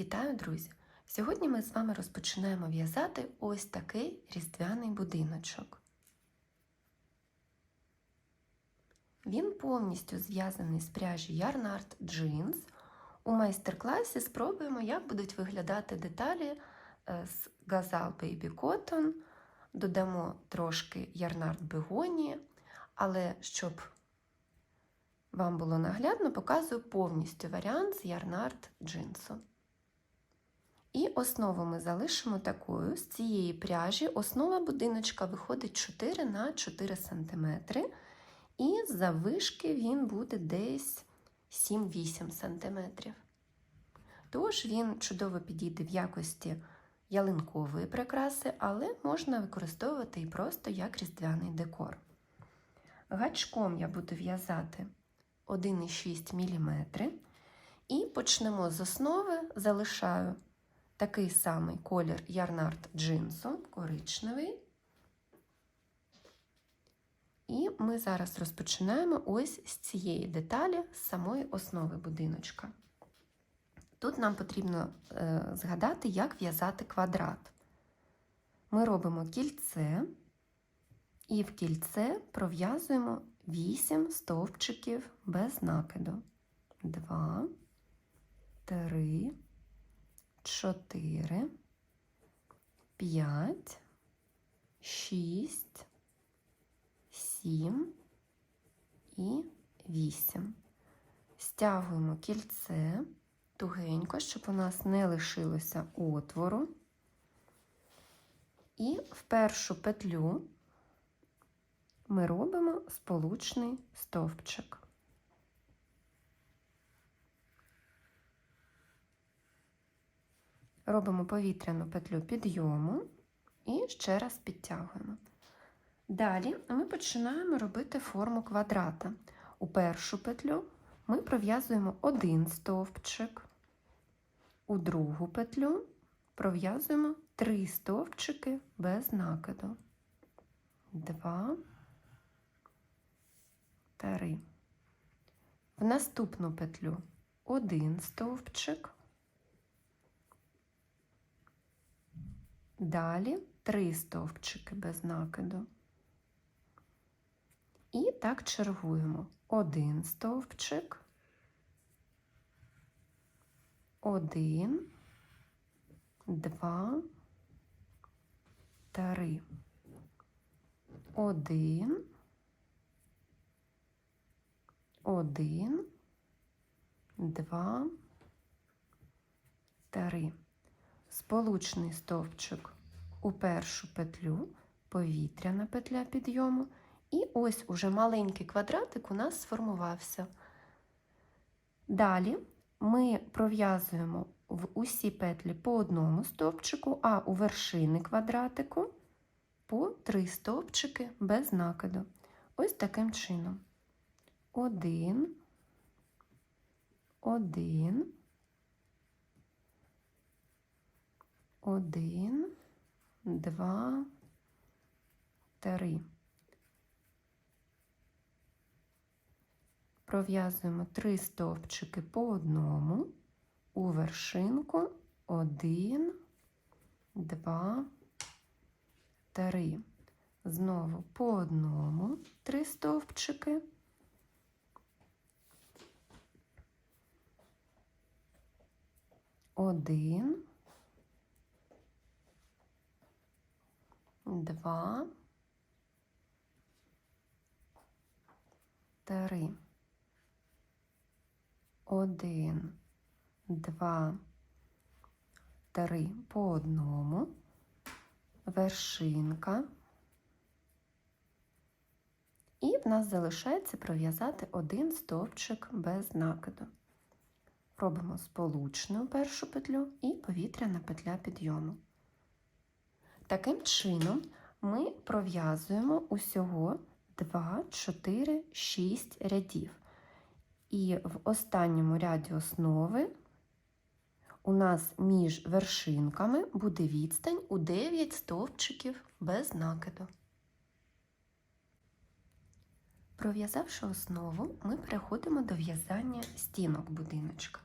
Вітаю, друзі! Сьогодні ми з вами розпочинаємо в'язати ось такий різдвяний будиночок. Він повністю зв'язаний з пряжі Yarnart Jeans. У майстер-класі спробуємо, як будуть виглядати деталі е, з Gazal Baby Cotton. Додамо трошки Yarnart Begonia, але щоб вам було наглядно, показую повністю варіант з Yarnart джинсу. І основу ми залишимо такою. З цієї пряжі основа будиночка виходить 4 на 4 см. І заввишки він буде десь 7-8 см. Тож він чудово підійде в якості ялинкової прикраси, але можна використовувати і просто як різдвяний декор. Гачком я буду в'язати 1,6 мм. І почнемо з основи, залишаю такий самий колір Ярнард джинсу, коричневий. І ми зараз розпочинаємо ось з цієї деталі, з самої основи будиночка. Тут нам потрібно е, згадати, як в'язати квадрат. Ми робимо кільце, і в кільце пров'язуємо 8 стовпчиків без накиду. 2, 3, 4, 5, 6, 7 і 8. Стягуємо кільце тугенько, щоб у нас не лишилося отвору. І в першу петлю ми робимо сполучний стовпчик. Робимо повітряну петлю підйому і ще раз підтягуємо. Далі ми починаємо робити форму квадрата. У першу петлю ми пров'язуємо один стовпчик, у другу петлю пров'язуємо три стовпчики без накиду. Два, три. В наступну петлю один стовпчик. Далі три стовпчики без накиду. І так чергуємо один стовпчик, один, два, три, один, один, два, три. Сполучний стовпчик у першу петлю, повітряна петля підйому. І ось уже маленький квадратик у нас сформувався. Далі ми пров'язуємо в усі петлі по одному стовпчику, а у вершини квадратику по три стовпчики без накиду. Ось таким чином. Один, один, один, два, три. Пров'язуємо три стовпчики по одному, у вершинку один, два, три. Знову по одному три стовпчики. Один, два, три. Один, два, три по одному, вершинка. І в нас залишається пров'язати один стовпчик без накиду. Робимо сполучну першу петлю і повітряна петля підйому. Таким чином ми пров'язуємо усього 2, 4, 6 рядів. І в останньому ряді основи у нас між вершинками буде відстань у 9 стовпчиків без накиду. Пров'язавши основу, ми переходимо до в'язання стінок будиночка.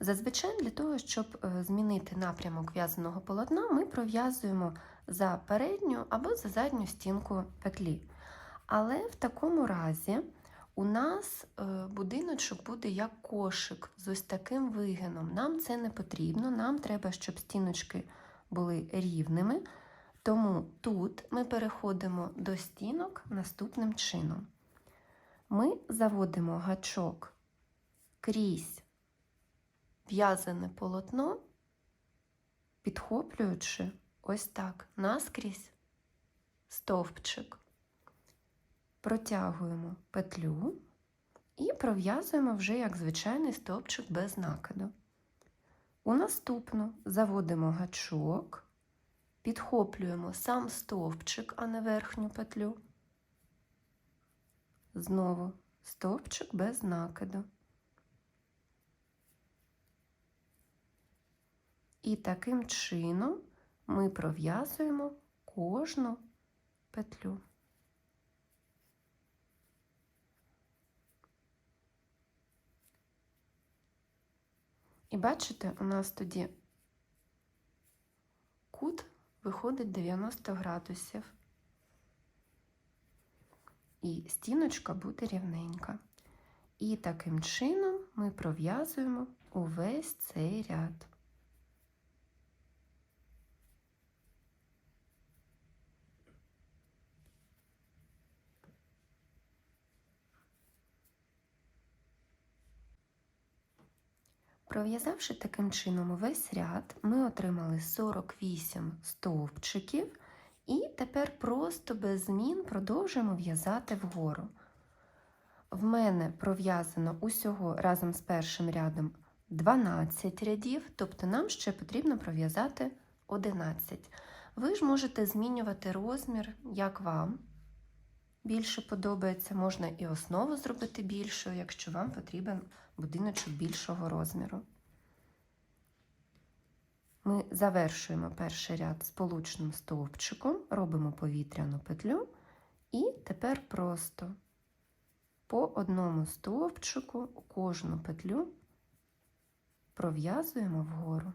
Зазвичай для того, щоб е, змінити напрямок в'язаного полотна, ми пров'язуємо за передню або за задню стінку петлі. Але в такому разі у нас е, будиночок буде як кошик з ось таким вигином. Нам це не потрібно, нам треба, щоб стіночки були рівними. Тому тут ми переходимо до стінок наступним чином. Ми заводимо гачок крізь в'язане полотно, підхоплюючи ось так наскрізь стовпчик. Протягуємо петлю і пров'язуємо вже як звичайний стовпчик без накиду. У наступну заводимо гачок, підхоплюємо сам стовпчик, а не верхню петлю. Знову стовпчик без накиду. І таким чином ми пров'язуємо кожну петлю. І бачите, у нас тоді кут виходить 90 градусів. І стіночка буде рівненька. І таким чином ми пров'язуємо увесь цей ряд. Пров'язавши таким чином увесь ряд, ми отримали 48 стовпчиків і тепер просто без змін продовжуємо в'язати вгору. В мене пров'язано усього разом з першим рядом 12 рядів, тобто нам ще потрібно пров'язати 11. Ви ж можете змінювати розмір, як вам більше подобається. Можна і основу зробити більшою, якщо вам потрібен будиночок більшого розміру. Ми завершуємо перший ряд сполучним стовпчиком, робимо повітряну петлю, і тепер просто по одному стовпчику кожну петлю пров'язуємо вгору.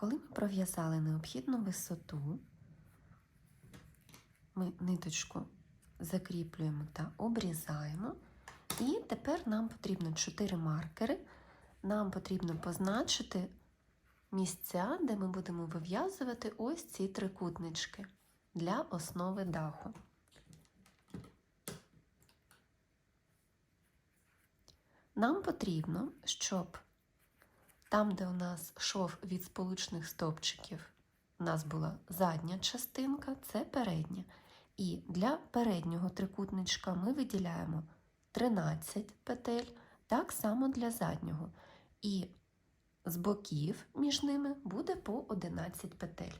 Коли ми пров'язали необхідну висоту, ми ниточку закріплюємо та обрізаємо. І тепер нам потрібно 4 маркери. Нам потрібно позначити місця, де ми будемо вив'язувати ось ці трикутнички для основи даху. Нам потрібно, щоб там, де у нас шов від сполучних стовпчиків, у нас була задня частинка, це передня. І для переднього трикутничка ми виділяємо 13 петель, так само для заднього. І з боків між ними буде по 11 петель.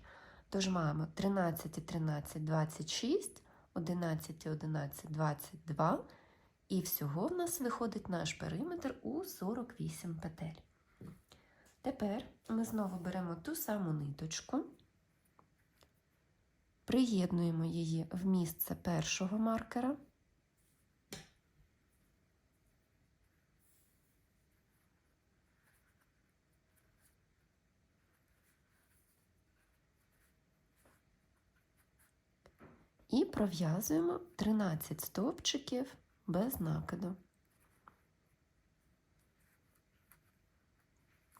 Тож маємо 13 і 13 26, 11 і 11 22. І всього в нас виходить наш периметр у 48 петель. Тепер ми знову беремо ту саму ниточку, приєднуємо її в місце першого маркера. І пров'язуємо 13 стовпчиків без накиду.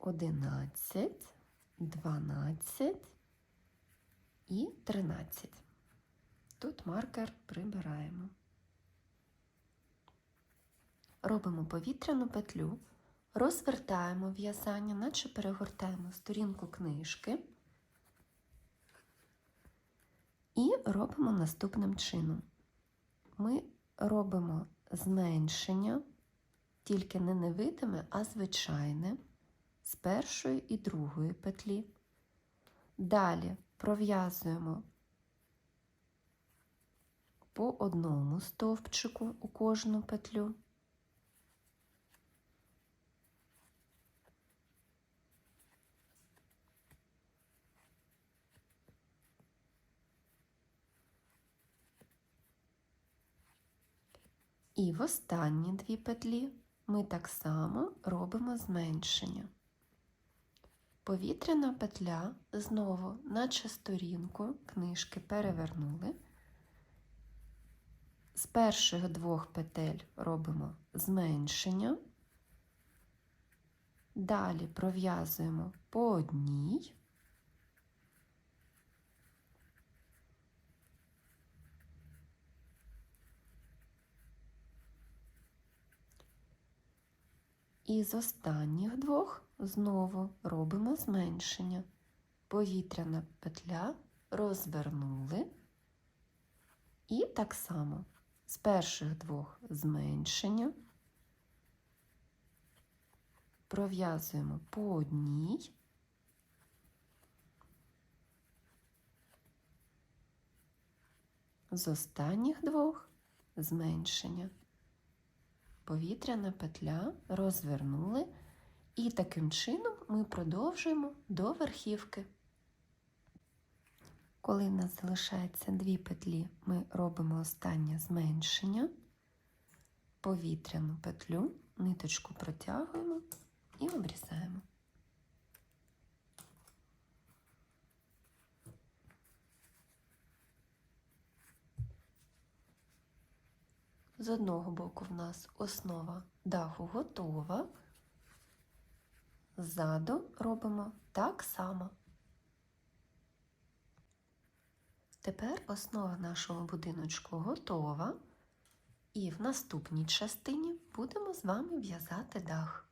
11, 12 і 13. Тут маркер прибираємо. Робимо повітряну петлю, розвертаємо в'язання, наче перегортаємо сторінку книжки. І робимо наступним чином. Ми робимо зменшення, тільки не невидиме, а звичайне, з першої і другої петлі. Далі пров'язуємо по одному стовпчику у кожну петлю. І в останні дві петлі ми так само робимо зменшення. Повітряна петля знову, наче сторінку книжки перевернули. З перших двох петель робимо зменшення. Далі пров'язуємо по одній. І з останніх двох знову робимо зменшення. Повітряна петля розвернули. І так само з перших двох зменшення. Пров'язуємо по одній. З останніх двох зменшення повітряна петля розвернули, і таким чином ми продовжуємо до верхівки. Коли в нас залишається дві петлі, ми робимо останнє зменшення, повітряну петлю, ниточку протягуємо і обрізаємо. З одного боку в нас основа даху готова. Ззаду робимо так само. Тепер основа нашого будиночку готова, і в наступній частині будемо з вами в'язати дах.